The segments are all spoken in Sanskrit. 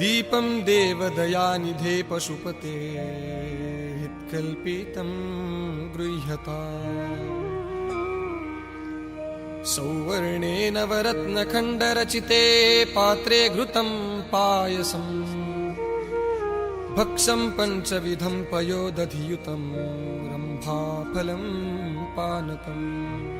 दीपं देवदयानिधे पशुपते हित्कल्पितं गृह्यता। सौवर्णे नवरत्नखण्डरचिते पात्रे घृतं पायसम् भक्षं पञ्चविधं पयोदधियुतं रम्भाफलं पानकम्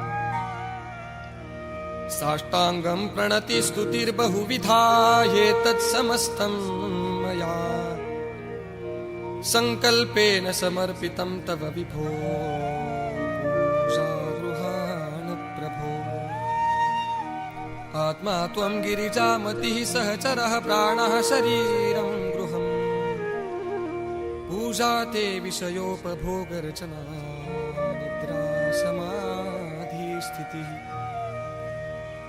साष्टाङ्गं प्रणतिस्तुतिर्बहुविधा मया। सङ्कल्पेन समर्पितं तव विभो। आत्मा त्वं गिरिजामतिः सहचरः प्राणः शरीरं गृहम्। पूजा ते विषयोपभोगरचना निद्रा समाधिस्थितिः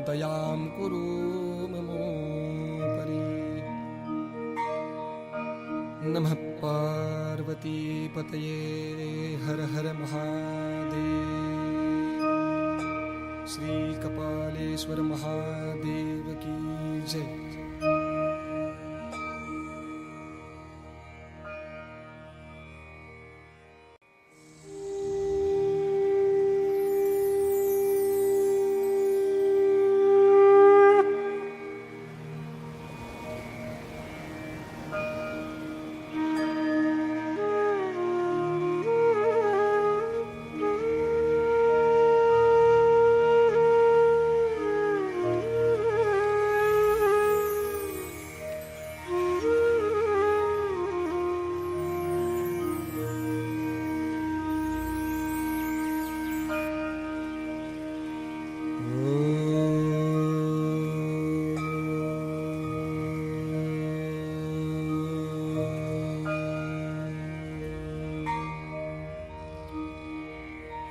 दयां कुरु ममोपरि नमः पार्वतीपतये हर हर महादेव। श्रीकपालेश्वर महादेव की जय।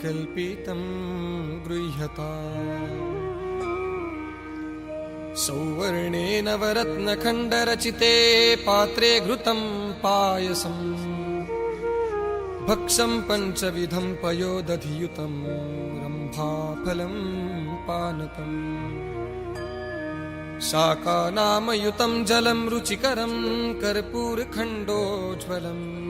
हित्कल्पितं गृह्यता। सौवर्णेन वरत्नखण्डरचिते पात्रे घृतं पायसम् भक्षं पञ्चविधं पयोदधियुतं रम्भाफलं पानकम्। शाकानामयुतं जलं रुचिकरं कर्पूरखण्डोज्ज्वलम्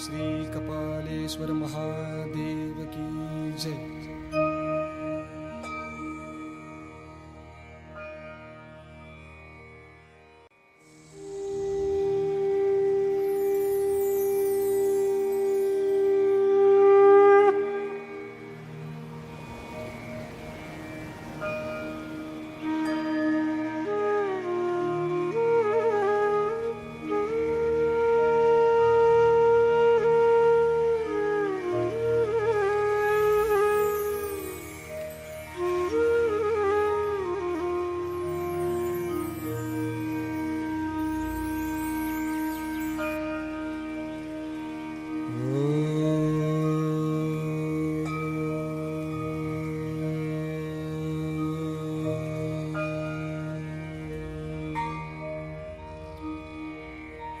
श्रीकपालेश्वर महादेव की जय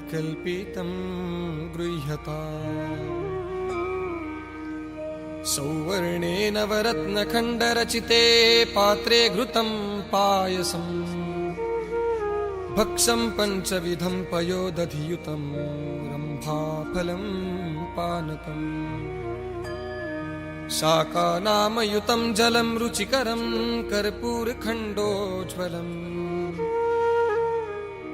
हित्कल्पितं गृह्यता। सौवर्णेन वरत्नखण्डरचिते पात्रे घृतं पायसम् भक्षं पञ्चविधं पयोदधियुतं रम्भाफलं पानकम्। शाकानामयुतं जलं रुचिकरं कर्पूरखण्डोज्ज्वलम्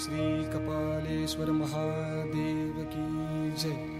श्रीकपालेश्वर महादेव की जय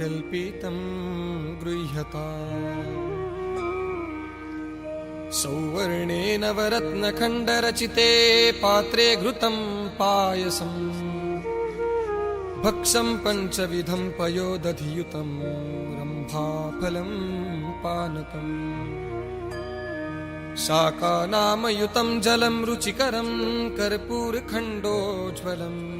हित्कल्पितं गृह्यता। सौवर्णेन वरत्नखण्डरचिते पात्रे घृतं पायसम् भक्षं पञ्चविधं पयोदधियुतं रम्भाफलं पानकम्। शाकानामयुतं जलं रुचिकरं कर्पूरखण्डोज्ज्वलम्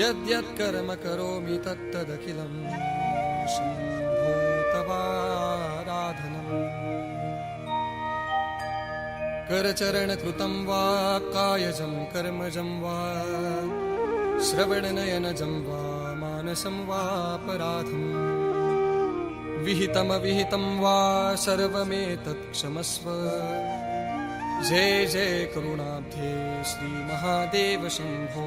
यद्यत् कर्म तत्तदखिलं शम्भो तवाराधनम् करचरणकृतं वा कायजं कर्मजं वा श्रवणनयनजं वा मानसं वापराधम् विहितमविहितं वा सर्वमेतत् क्षमस्व। जय जय करुणाब्धे श्रीमहादेव शम्भो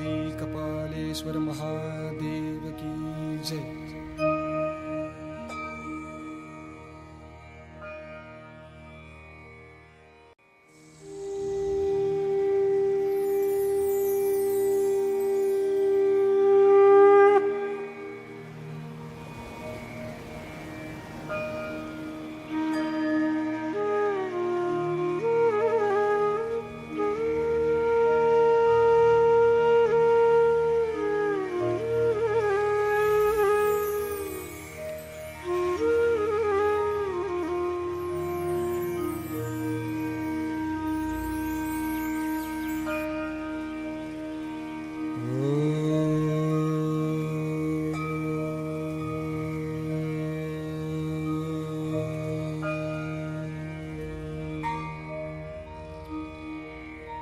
महादेव श्रीकपालेश्वर महादेव की जय।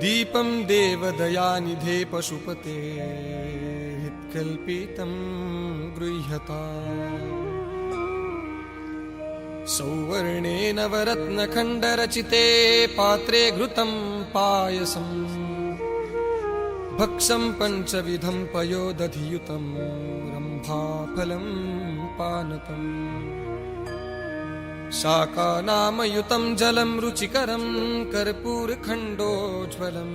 दीपं देवदयानिधे पशुपते हित्कल्पितं गृह्यता। सौवर्णे नवरत्नखण्डरचिते पात्रे घृतं पायसम् भक्षं पञ्चविधं पयोदधियुतं रम्भाफलं पानकम् शाकानामयुतं जलं रुचिकरं कर्पूरखण्डोज्ज्वलम्